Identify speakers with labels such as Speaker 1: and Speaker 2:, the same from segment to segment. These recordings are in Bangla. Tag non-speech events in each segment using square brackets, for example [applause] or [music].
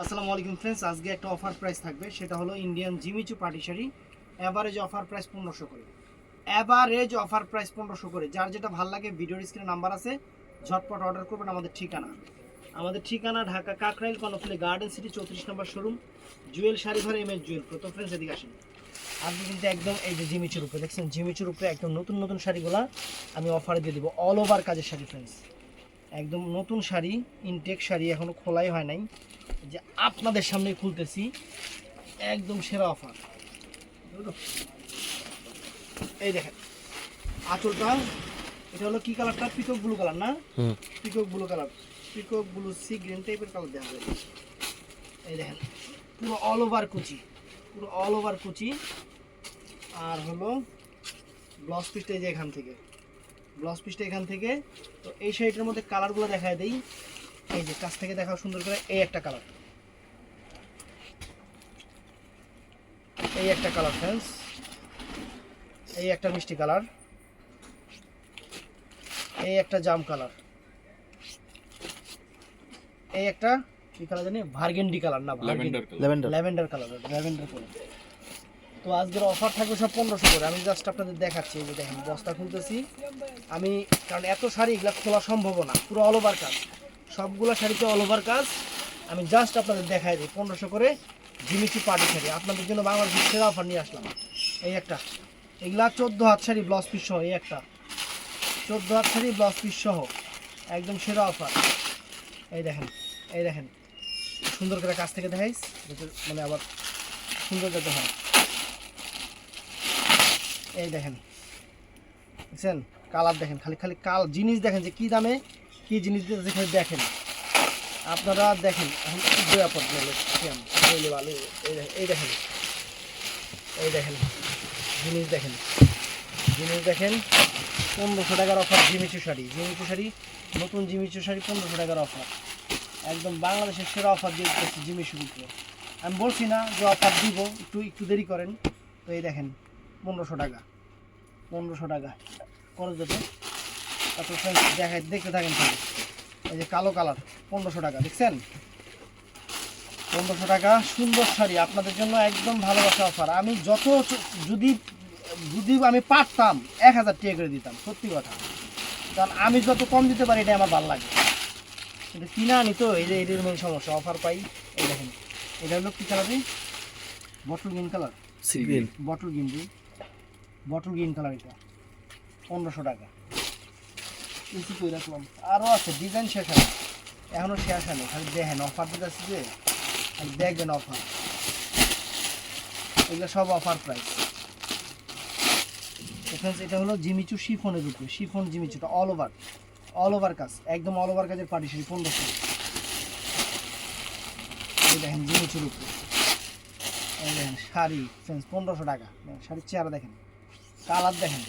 Speaker 1: আসসালামু আলাইকুম ফ্রেন্ডস আজকে একটা অফার প্রাইস থাকবে, সেটা হলো Indian Jimmy Choo party sari. Average offer price পনেরোশো করে। অ্যাভারেজ অফার প্রাইস পনেরোশো করে। যার যেটা ভালো লাগে ভিডিওর স্ক্রিনে নাম্বার আছে। ঝটপট অর্ডার করবেন আমাদের ঠিকানা। আমাদের ঠিকানা ঢাকা কাকরাইল, কর্ণফুলি গার্ডেন সিটি চৌত্রিশ নম্বর শোরুম জুয়েল শাড়ি ঘরে এম এস জুয়েল প্রথম ফ্রেন্ডস এদিকে আসেন। আজকে কিন্তু একদম এই যে জিমিচুর উপরে দেখছেন? জিমিচুর উপরে একদম নতুন নতুন শাড়িগুলা আমি অফারে দিয়ে দেবো। অল ওভার কাজের শাড়ি ফ্রেন্ডস একদম নতুন শাড়ি ইনটেক শাড়ি এখনও খোলাই হয় নাই। যে আপনাদের সামনে খুলতেছি একদম সেরা অফার এই দেখেন আঁচলটা এটা হলো কি কালারটা পিকক ব্লু কালার না। Peacock blue colour peacock blue sea green টাইপের কালার দেওয়া যায় এই দেখেন পুরো অল ওভার কুচি পুরো অল ওভার কুচি। আর হলো ব্লাউজ পিসটা এই যে এখান থেকে। ব্লাউজ পিসটা এখান থেকে। তো এই শাড়িটার মধ্যে কালারগুলো দেখায় দেই। এই যে কাছ থেকে দেখাও সুন্দর করে এই একটা কালার। এই একটা কালার ফ্রেন্ডস এই একটা মিষ্টি কালার। এই একটা জাম কালার। এই একটা কি কালার জানি? ভার্গেন্ডি কালার না
Speaker 2: lavender colour.
Speaker 3: Lavender
Speaker 1: lavender colour lavender colour. তো আজকের অফার থাকবে সব পনেরোশো করে। আমি জাস্ট আপনাদের দেখাচ্ছি, এই যে দেখেন, বস্তা খুলতেছি। আমি, কারণ এত শাড়ি, এগুলো খোলা সম্ভব না, পুরো অল ওভার কাজ। সবগুলো শাড়িতে অল ওভার কাজ। আমি জাস্ট আপনাদের দেখাই দিই, পনেরোশো করে জিমিচি পার্টি শাড়ি। আপনাদের জন্য বাংলাদেশের সেরা অফার নিয়ে আসলাম। এই একটা। এগুলা চোদ্দ হাত শাড়ি ব্লাউজ পিস সহ, এই একটা। চোদ্দ হাত শাড়ি ব্লাউজ পিস সহ, একদম সেরা অফার এই দেখেন এই দেখেন। সুন্দর করে কাছ থেকে দেখাইস মানে আবার সুন্দর যাতে হয় এই দেখেন, দেখছেন? কালার দেখেন, খালি খালি কাল জিনিস দেখেন যে কি দামে, কি জিনিস দিতেছে দেখেন। আপনারা দেখেন, এখন বইলে ভালো এই দেখেন এই দেখেন জিনিস দেখেন জিনিস দেখেন, পনেরোশো টাকার offer Jimmy Choo sari Jimmy Choo sari নতুন জিমিচু শাড়ি পনেরোশো টাকার অফার একদম বাংলাদেশের সেরা অফার দিয়ে জিমিচুর উপরে আমি বলছি না যে অফার দিব, একটু একটু দেরি করেন। তো এই দেখেন পনেরোশো টাকা। পনেরোশো টাকা। খরচ যেত তারপর দেখায় দেখতে থাকেন এই যে কালো কালার পনেরোশো টাকা দেখছেন? পনেরোশো টাকা সুন্দর শাড়ি। আপনাদের জন্য একদম ভালোবাসা অফার আমি যত যদি যদি আমি পারতাম এক হাজার টাকা করে দিতাম সত্যি কথা। কারণ আমি যত কম দিতে পারি এটা আমার ভালো লাগে। কিন্তু কিনা আনি তো এই যে এদের মেন সমস্যা অফার পাই। এই দেখেন এটা হলো কী colour bottle green colour bottle green bottle green colour এটা। পনেরোশো টাকা। কিছু করে রাখলাম আরও আছে ডিজাইন শেষ হয় এখনও শেষ হয়নি খালি দেখেন অফার দিতে আছে যে খালি দেখবেন অফার এগুলো সব অফার প্রাইস এখানে এটা হলো জিমিচু শিফনের উপরে শিফন জিমিচুটা অল ওভার অল ওভার কাজ একদম অল ওভার কাজের পার্টি শাড়ি পনেরোশো। এই দেখেন জিমিচুর উপরে। এই দেখেন শাড়ি পনেরোশো টাকা। শাড়ির চেহারা দেখেন। কালার দেখেন।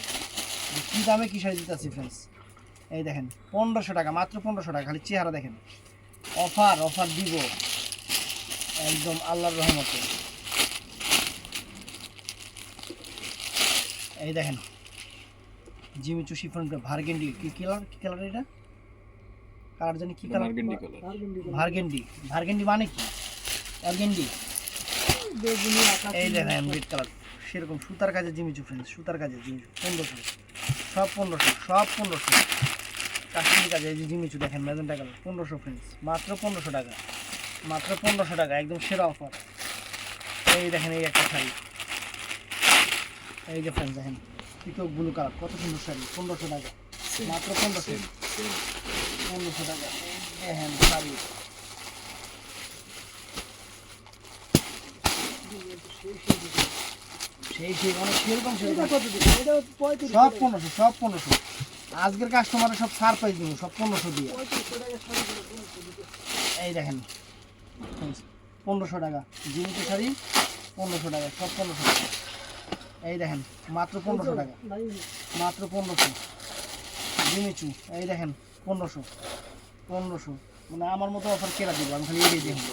Speaker 1: যে কী দামে কী শাড়ি দিতেছি ফ্রেন্ডস এই দেখেন পনেরোশো টাকা মাত্র পনেরোশো টাকা খালি চেহারা দেখেন। অফার অফার দিব। একদম আল্লাহর রহমতে। এই দেখেন জিমিচু শিফন ভার্গেন্ডি কি কালার কি কালার এটা? কালার জানি কি কালার
Speaker 2: কালার
Speaker 1: ভার্গেন্ডি ভার্গেন্ডি মানে কি? ভার্গেন্ডি এই দেখেন রেড কালার সেরকম সুতার কাজে জিমিচু ফ্রেন্ডস সুতার কাজে জিমিচু পনেরোশো সব পনেরোশো সব পনেরোশো। কাশ্মীর কাজে এই যে জিমিচু দেখেন ম্যাজেন্টা কালার পনেরোশো ফ্রেন্ডস মাত্র পনেরোশো টাকা মাত্র পনেরোশো টাকা একদম সেরা অফার। এই দেখেন এই একটা শাড়ি। এই যে ফ্রেন্ডস দেখেন পিকক ব্লু কালার কত সুন্দর শাড়ি পনেরোশো টাকা মাত্র পনেরোশো পনেরোশো টাকা দেখেন শাড়ি। সেই সেই অনেক সেরকম সেরকম সব পনেরোশো সব পনেরোশো। আজকের কাস্টমারে সব সার পাই দিব সব পনেরোশো দিয়ে। এই দেখেন পনেরোশো টাকা। জিমিতে শাড়ি পনেরোশো টাকা সব পনেরোশো টাকা। এই দেখেন মাত্র পনেরোশো টাকা। মাত্র পনেরোশো। জিমিচু এই দেখেন পনেরোশো। পনেরোশো। মানে আমার মতো অফার কেরা দিব? আমি খালি এটাই দেখুন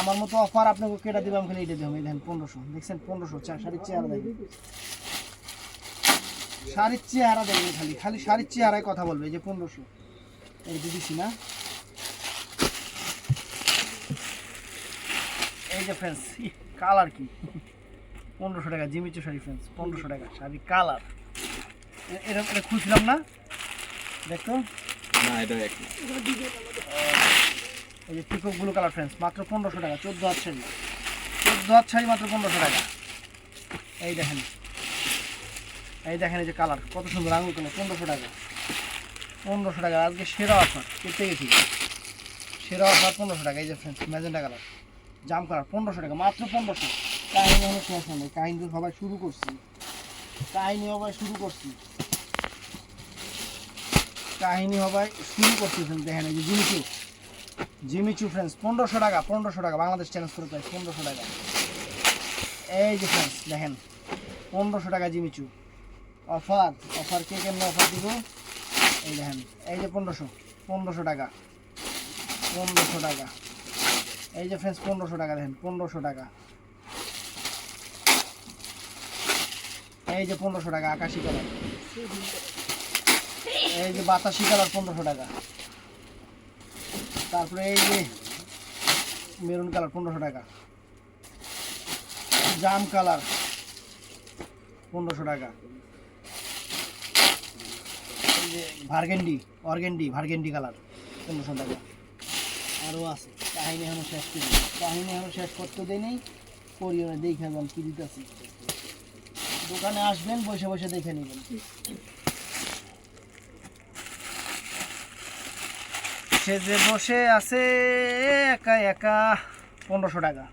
Speaker 1: আমার মতো অফার আপনাকে কেটা দিব আমি খালি এটা দিব দেখেন, পনেরোশো। দেখছেন, পনেরোশো শাড়ির চেহারা দেখেন। শাড়ির চেহারা দেখবেন খালি খালি শাড়ির চেহারায় কথা বলবে যে পনেরোশো। এই যে দিছি না। এই যে ফ্রেন্ডস কালার কি? পনেরোশো টাকা, জিমিচু শাড়ি ফ্রেন্ডস পনেরোশো টাকা শাড়ি কালার এটা এটা খুলছিলাম না? দেখতো?
Speaker 3: না, এটা।
Speaker 1: এই যে পিকক ব্লু কালার ফ্রেন্ডস মাত্র পনেরোশো টাকা চোদ্দ হাত শাড়ি চোদ্দ হাত শাড়ি মাত্র পনেরোশো টাকা। এই দেখেন এই দেখেন এই যে কালার কত সুন্দর আঙুল কালার পনেরোশো টাকা। পনেরোশো টাকা আজকে সেরা অফার কেটে গেছি। সেরা অফার পনেরোশো টাকা এই যে ফ্রেন্ডস ম্যাজেন্টা কালার জাম কালার পনেরোশো টাকা মাত্র পনেরোশো। কাহিনী হলো শেষ নেই কাহিনী সবাই শুরু করছি। কাহিনী সবাই শুরু করছি। কাহিনী সবাই শুরু friends, দেখেন এই যে জিনিসু জিমিচু ফ্রেন্ডস পনেরোশো টাকা পনেরোশো টাকা, বাংলাদেশ চ্যালেঞ্জ করে পনেরোশো টাকা। এই যে ফ্রেন্ডস দেখেন, পনেরোশো টাকা জিমিচু অফার অফার কে কেমন অফার দিব? এই দেখেন, এই যে পনেরোশো পনেরোশো টাকা পনেরোশো টাকা। এই যে ফ্রেন্ডস পনেরোশো টাকা, দেখেন, পনেরোশো টাকা। এই যে পনেরোশো টাকা, আকাশি কালার এই যে বাতাসি কালার পনেরোশো টাকা। তারপরে এই যে মেরুন কালার, পনেরোশো টাকা। জাম কালার, পনেরোশো টাকা। ভার্গেন্ডি, অর্গেন্ডি, ভার্গেন্ডি কালার, পনেরোশো টাকা। আরও আছে, কাহিনী এখনও শেষ করি কাহিনী এখনও শেষ করতে দেয়নি করিও না দেখে যান কি দিতেছি। দোকানে আসবেন, বসে বসে দেখে নেবেন। সে যে বসে আছে একা একা পনেরোশো টাকা।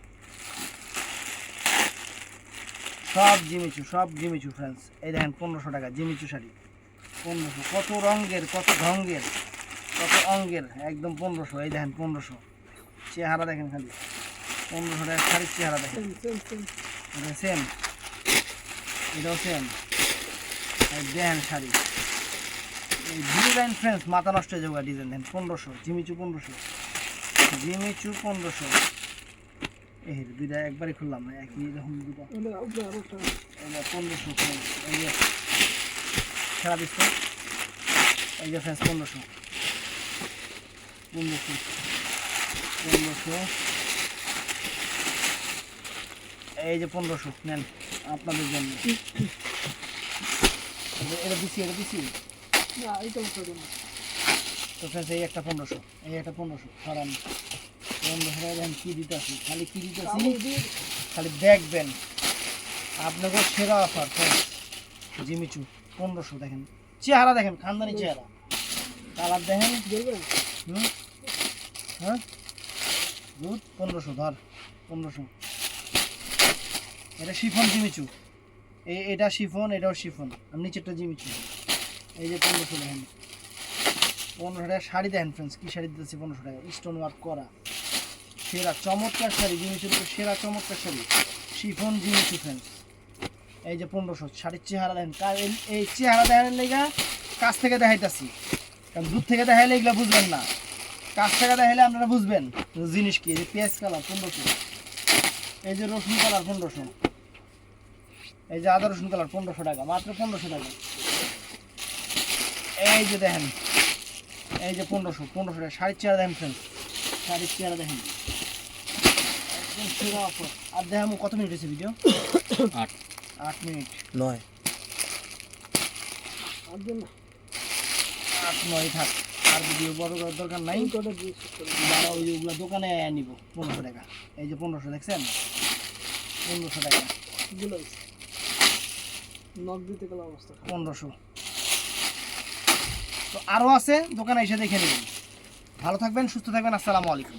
Speaker 1: সব জিমিচু সব জিমিচু ফ্রেন্ডস এই দেখেন পনেরোশো টাকা জিমিচু শাড়ি। পনেরোশো কত রঙের কত ঢঙ্গের কত অঙ্গের একদম পনেরোশো। এই দেখেন পনেরোশো। চেহারা দেখেন খালি। পনেরোশো টাকা শাড়ির চেহারা দেখেন। এটা সেম এটাও সেম দেখেন শাড়ি। এই ডিজাইন ফ্রেন্ডস মাথা নষ্ট হয়ে যাওয়া ডিজাইন দেন পনেরোশো জিমিচু পনেরোশো। জিমিচু পনেরোশো। এই দুইটা একবারই খুললাম একই রকম দুটা। পনেরোশো এই যে সারা বিশ্ব এই যে ফ্রেন্ডস পনেরোশো। পনেরোশো পনেরোশো। এই যে পনেরোশো নেন আপনাদের জন্য। [coughs] এটা- দিছি এটা দিছি তো ফ্রেন্ডস এই একটা পনেরোশো এই একটা পনেরোশো। সরান পনেরোশো টাকা দেখেন কী দিতেছি খালি কী খালি দেখবেন। আপনাকে সেরা অফার ফ্রেন্ডস জিমিচু পনেরোশো দেখেন। চেহারা দেখেন খানদানি চেহারা। কালার দেখেন। হুম? হ্যাঁ? দুধ পনেরোশো ধর পনেরোশো। এটা শিফন জিমিচু এই এটা শিফন এটাও শিফন। আর নিচেরটা জিমিচু এই যে পনেরোশো দেখেন। পনেরোশো টাকা শাড়ি দেখেন ফ্রেন্ডস কী শাড়ি দিতেছি পনেরোশো টাকা স্টোন ওয়ার্ক করা। সেরা, চমৎকার শাড়ি জিমিচুর উপর সেরা, চমৎকার শাড়ি। শিফন জিনিস ফ্রেন্ডস এই যে পনেরোশো, শাড়ির চেহারা কার এই- চেহারা দেখানোর লেগা কাছ থেকে দেখাইতেছি। কারণ দূর থেকে দেখাইলে এগুলো বুঝবেন না। কাছ থেকে দেখাইলে আপনারা বুঝবেন জিনিস কি, এই যে পেঁয়াজ কালার পনেরোশো। এই যে রসুন কালার পনেরোশো। এই যে আদা রসুন কালার পনেরোশো টাকা, মাত্র পনেরোশো টাকা। এই যে দেখেন এই যে পনেরোশো পনেরোশো টাকা শাড়ির চেহারা দেখেন ফ্রেন্ড শাড়ির চেহারা দেখেন একদম সেরা। আর দেখেন কত মিনিট হয়েছে ভিডিও
Speaker 3: আট।
Speaker 1: আট মিনিট
Speaker 3: নয়।
Speaker 1: আট নয় থাক। আর ভিডিও বড় করার দরকার নাই। যারা ওই ওগুলো দোকানে নিব পনেরোশো টাকা। এই যে পনেরোশো দেখছেন? পনেরোশো টাকা। পনেরোশো। তো আরও আছে দোকানে এসে দেখে নেবেন। ভালো থাকবেন সুস্থ থাকবেন আসসালামু আলাইকুম।